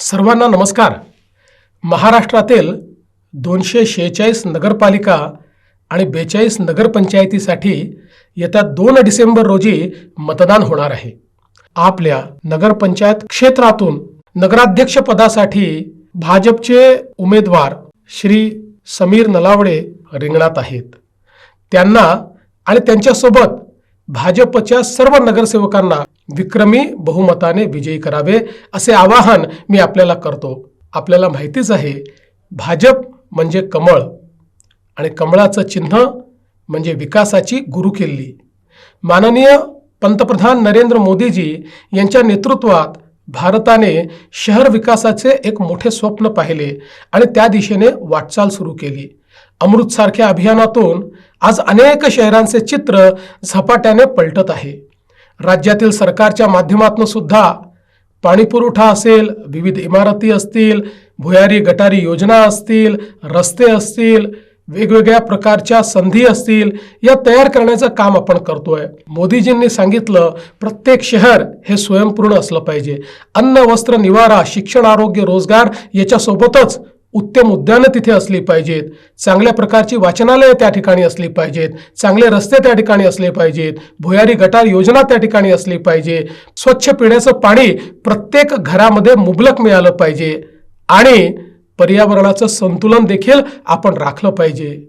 सर्वांना नमस्कार. महाराष्ट्रातील दोनशे शेहेचाळीस नगरपालिका आणि बेचाळीस नगरपंचायतीसाठी येत्या दोन डिसेंबर रोजी मतदान होणार आहे. आपल्या नगरपंचायत क्षेत्रातून नगराध्यक्ष पदासाठी भाजपचे उमेदवार श्री समीर नलावडे रिंगणात आहेत. त्यांना आणि त्यांच्यासोबत भाजपच्या सर्व नगरसेवकांना विक्रमी बहुमताने विजयी करावे असे आवाहन मी आपल्याला करतो. आपल्याला माहितीच आहे भाजप म्हणजे कमळ आणि कमळाचं चिन्ह म्हणजे विकासाची गुरुकिल्ली. माननीय पंतप्रधान नरेंद्र मोदीजी यांच्या नेतृत्वात भारताने शहर विकासाचे एक मोठे स्वप्न पाहिले आणि त्या दिशेने वाटचाल सुरू केली. अमृतसारख्या अभियानातून आज अनेक शहरांचे चित्र झपाट्याने पलटत आहे. राज्यातील सरकारच्या माध्यमातून सुद्धा पाणीपुरवठा असेल विविध इमारती असतील भुयारी गटारी योजना असतील रस्ते असतील वेगवेगळ्या प्रकारच्या संधी असतील या तयार करण्याचं काम आपण करतोय. मोदीजींनी सांगितलं प्रत्येक शहर हे स्वयंपूर्ण असलं पाहिजे. अन्न वस्त्र निवारा शिक्षण आरोग्य रोजगार याच्यासोबतच उत्तम उद्यानं तिथे असली पाहिजेत. चांगल्या प्रकारची वाचनालयं त्या ठिकाणी असली पाहिजेत. चांगले रस्ते त्या ठिकाणी असले पाहिजेत. भुयारी गटार योजना त्या ठिकाणी असली पाहिजे. स्वच्छ पिण्याचं पाणी प्रत्येक घरामध्ये मुबलक मिळालं पाहिजे. आणि पर्यावरणाचं संतुलन देखील आपण राखलं पाहिजे.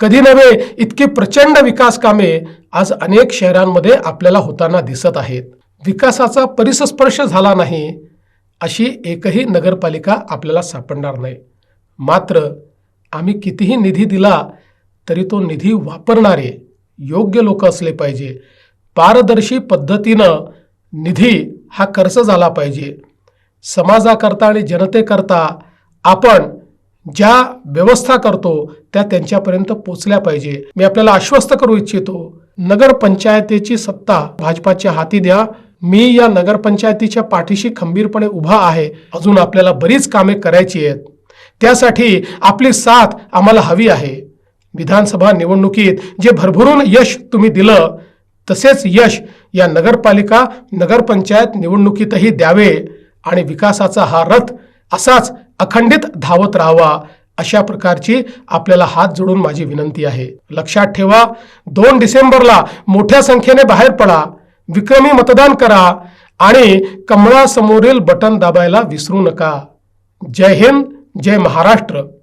कधी नव्हे इतकी प्रचंड विकास कामे आज अनेक शहरांमध्ये आपल्याला होताना दिसत आहेत. विकासाचा परिसस्पर्श झाला नाही अशी एकही नगरपालिका आपल्याला सापडणार नाही. मात्र आम्ही कितीही निधी दिला तरी तो निधी वापरणारे योग्य लोक असले पाहिजे. पारदर्शी पद्धतीनं निधी हा खर्च झाला पाहिजे. समाजाकरता आणि जनतेकरता आपण ज्या व्यवस्था करतो त्या त्यांच्यापर्यंत पोचल्या पाहिजे. मी आपल्याला आश्वस्त करू इच्छितो नगरपंचायतीची सत्ता भाजपाच्या हाती द्या. मी या नगरपंचायतीच्या पाठीशी खंबीरपणे उभा आहे. अजून आपल्याला बरीच कामे करायची आहेत. त्यासाठी आपली साथ आम्हाला हवी आहे. विधानसभा निवडणुकीत जे भरभरून यश तुम्ही दिलं तसेच यश या नगरपालिका नगरपंचायत निवडणुकीतही द्यावे आणि विकासाचा हा रथ असाच अखंडित धावत राहावा अशा प्रकारची आपल्याला हात जोडून माझी विनंती आहे. लक्षात ठेवा दोन डिसेंबरला मोठ्या संख्येने बाहेर पडा विक्रमी मतदान करा आणि कमळासमोरील बटन दाबायला विसरू नका. जय हिंद जय महाराष्ट्र.